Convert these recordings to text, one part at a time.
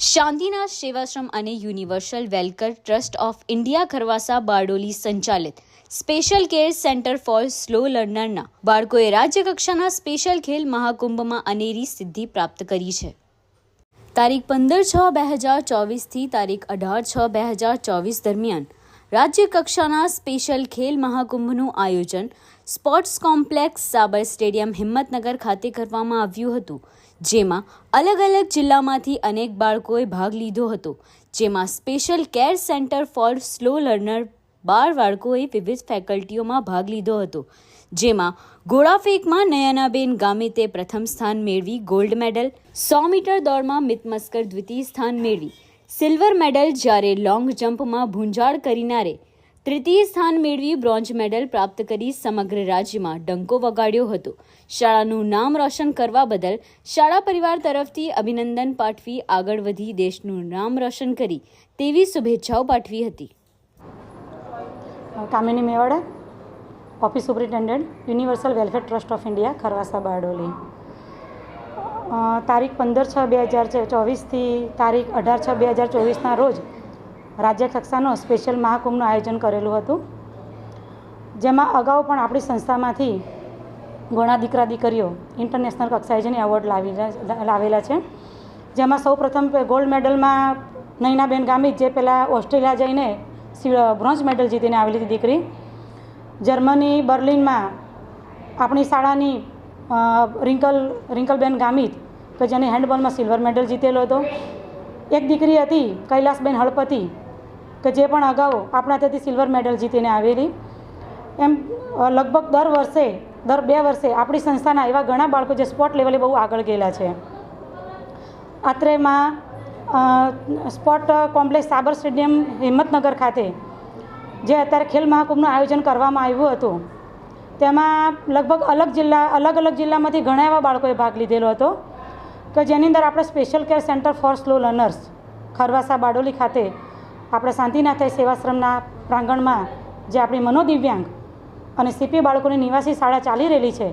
શાંતિના સેવાશ્રમ અને universal welfare trust of India Kharvasa Bardoli સંચાલિત special care centre for slow લર્નરના બાળકોએ રાજ્યકક્ષાના સ્પેશિયલ ખેલ મહાકુંભમાં અનેરી સિદ્ધિ પ્રાપ્ત કરી છે. તારીખ પંદર છ બે હજાર ચોવીસથી તારીખ અઢાર છ બે હજાર ચોવીસ દરમિયાન રાજ્ય કક્ષાના સ્પેશિયલ ખેલ મહાકુંભનું આયોજન sports complex Sabar stadium Himmatnagar ખાતે કરવામાં આવ્યું હતું, જેમાં અલગ અલગ જિલ્લામાંથી અનેક બાળકોએ ભાગ લીધો હતો, જેમાં special care centre for slow learner બાર બાળકોએ વિવિધ ફેકલ્ટીઓમાં ભાગ લીધો હતો, જેમાં ઘોડાફેંકમાં નયનાબેન ગામિતે પ્રથમ સ્થાન મેળવી ગોલ્ડ મેડલ, સો મીટર દોડમાં મિતમસ્કર દ્વિતીય સ્થાન મેળવી, સિલ્વર મેડલ જ્યારે લોંગ જમ્પમાં ભૂંજાળ કરીનારે તૃતીય સ્થાન મેળવી બ્રોન્ઝ મેડલ પ્રાપ્ત કરી સમગ્ર રાજ્યમાં ડંકો વગાડ્યો હતો. શાળાનું નામ રોશન કરવા બદલ શાળા પરિવાર તરફથી અભિનંદન પાઠવી આગળ વધી દેશનું નામ રોશન કરી તેવી શુભેચ્છાઓ પાઠવી હતી. Kamini Mewada, office superintendent, universal welfare trust of India, Kharvasa, Bardoli. તારીખ પંદર છ બે હજાર ચોવીસથી તારીખ અઢાર છ બે હજાર ચોવીસના રોજ રાજ્ય કક્ષાનો સ્પેશિયલ મહાકુંભનું આયોજન કરેલું હતું. જેમાં અગાઉ પણ આપણી સંસ્થામાંથી ઘણા દીકરા દીકરીઓ ઇન્ટરનેશનલ કક્ષાએ જઈને એવોર્ડ લાવી લાવેલા છે. જેમાં સૌ પ્રથમ ગોલ્ડ મેડલમાં નૈનાબેન ગામિત, જે પહેલાં ઓસ્ટ્રેલિયા જઈને બ્રોન્ઝ મેડલ જીતીને આવેલી હતી દીકરી. જર્મની બર્લિનમાં આપણી શાળાની રિંકલ, રિંકલબેન ગામિત કે જેને હેન્ડબોલમાં સિલ્વર મેડલ જીતેલો હતો. એક દીકરી હતી કૈલાસબેન હળપતિ કે જે પણ અગાઉ આપણા ત્યાંથી સિલ્વર મેડલ જીતીને આવેલી. એમ લગભગ દર વર્ષે દર બે વર્ષે આપણી સંસ્થાના એવા ઘણા બાળકો જે સ્પોર્ટ લેવલે બહુ આગળ ગયેલા છે. અત્રેમાં અ, sport complex Sabar stadium Himmatnagar ખાતે જે અત્યારે ખેલ મહાકુંભનું આયોજન કરવામાં આવ્યું હતું તેમાં લગભગ અલગ જિલ્લા અલગ અલગ જિલ્લામાંથી ઘણા એવા બાળકોએ ભાગ લીધેલો હતો કે જેની અંદર આપણે special care centre for slow learners Kharvasa Bardoli ખાતે આપણે શાંતિનાથ સેવાશ્રમના પ્રાંગણમાં જે આપણી મનોદિવ્યાંગ અને સીપી બાળકોની નિવાસી શાળા ચાલી રહેલી છે,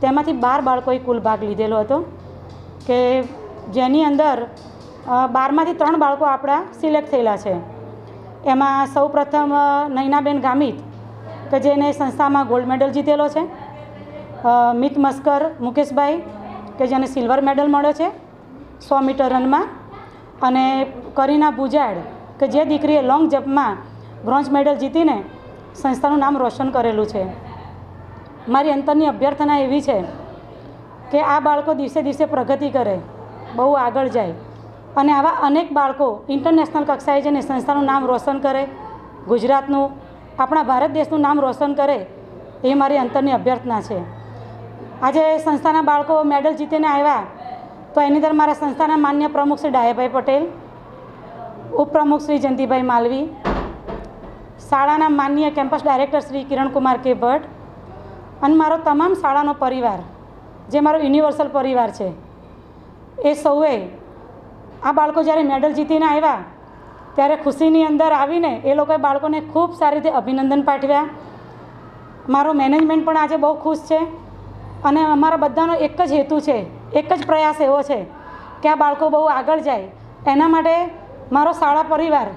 તેમાંથી બાર બાળકોએ કુલ ભાગ લીધેલો હતો કે જેની અંદર બારમાંથી ત્રણ બાળકો આપણા સિલેક્ટ થયેલા છે. એમાં સૌ પ્રથમ નૈનાબેન ગામિત, કે જેને સંસ્થામાં ગોલ્ડ મેડલ જીતેલો છે. મિત મસ્કર મુકેશભાઈ, કે જેને સિલ્વર મેડલ મળ્યો છે, સો મીટર રનમાં. અને કરીના ભુજાડ કે જે દીકરીએ લોંગ જમ્પમાં બ્રોન્ઝ મેડલ જીતીને સંસ્થાનું નામ રોશન કરેલું છે. મારી અંતરની અભ્યર્થના એવી છે કે આ બાળકો દિવસે દિવસે પ્રગતિ કરે, બહુ આગળ જાય અને આવા અનેક બાળકો ઇન્ટરનેશનલ કક્ષાએ જઈને સંસ્થાનું નામ રોશન કરે, ગુજરાતનું, આપણા ભારત દેશનું નામ રોશન કરે એ મારી અંતરની અભ્યર્થના છે. આજે સંસ્થાના બાળકો મેડલ જીતીને આવ્યા તો એની અંદર મારા સંસ્થાના માન્ય પ્રમુખ શ્રી ડાયાભાઈ પટેલ ઉપપ્રમુખ શ્રી જયંતિભાઈ માલવી, શાળાના માન્ય કેમ્પસ ડાયરેક્ટર શ્રી કિરણકુમાર કે ભટ્ટ, અને મારો તમામ શાળાનો પરિવાર, જે મારો યુનિવર્સલ પરિવાર છે, એ સૌએ આ બાળકો જ્યારે મેડલ જીતીને આવ્યા, ત્યારે ખુશીની અંદર આવીને એ લોકોએ બાળકોને ખૂબ સારી રીતે અભિનંદન પાઠવ્યા. મારો મેનેજમેન્ટ પણ આજે બહુ ખુશ છે અને અમારા બધાનો એક જ હેતુ છે, એક જ પ્રયાસ એવો છે કે આ બાળકો બહુ આગળ જાય. એના માટે મારો શાળા પરિવાર.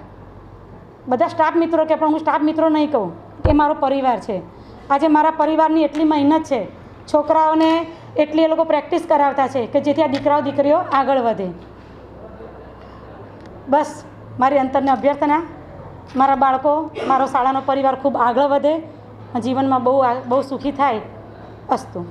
બધા સ્ટાફ મિત્રો કે પણ હું સ્ટાફ મિત્રો નહીં કહું, એ મારો પરિવાર છે. આજે મારા પરિવારની એટલી મહેનત છે, છોકરાઓને એટલી એ લોકો પ્રેક્ટિસ કરાવતા છે કે જેથી આ દીકરાઓ, દીકરીઓ આગળ વધે. બસ, મારી અંતરની અભ્યર્થના. મારા બાળકો, મારો શાળાનો પરિવાર ખૂબ આગળ વધે જીવનમાં બહુ બહુ સુખી થાય. અસ્તુ.